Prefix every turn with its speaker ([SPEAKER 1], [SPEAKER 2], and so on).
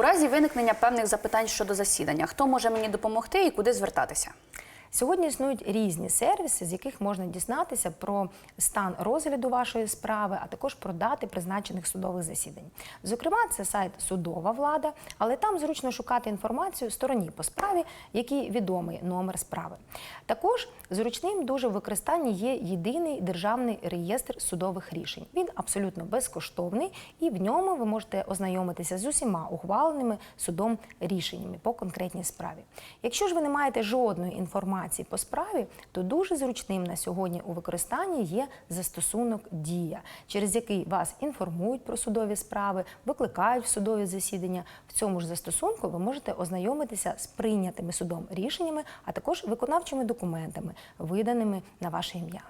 [SPEAKER 1] У разі виникнення певних запитань щодо засідання, хто може мені допомогти і куди звертатися?
[SPEAKER 2] Сьогодні існують різні сервіси, з яких можна дізнатися про стан розгляду вашої справи, а також про дати призначених судових засідань. Зокрема, це сайт Судова влада, але там зручно шукати інформацію стороні по справі, який відомий номер справи. Також зручним дуже в використанні є єдиний державний реєстр судових рішень. Він абсолютно безкоштовний, і в ньому ви можете ознайомитися з усіма ухваленими судом рішеннями по конкретній справі. Якщо ж ви не маєте жодної інформації по справі, то дуже зручним на сьогодні у використанні є застосунок Дія, через який вас інформують про судові справи, викликають в судові засідання. В цьому ж застосунку ви можете ознайомитися з прийнятими судом рішеннями, а також виконавчими документами, виданими на ваше ім'я.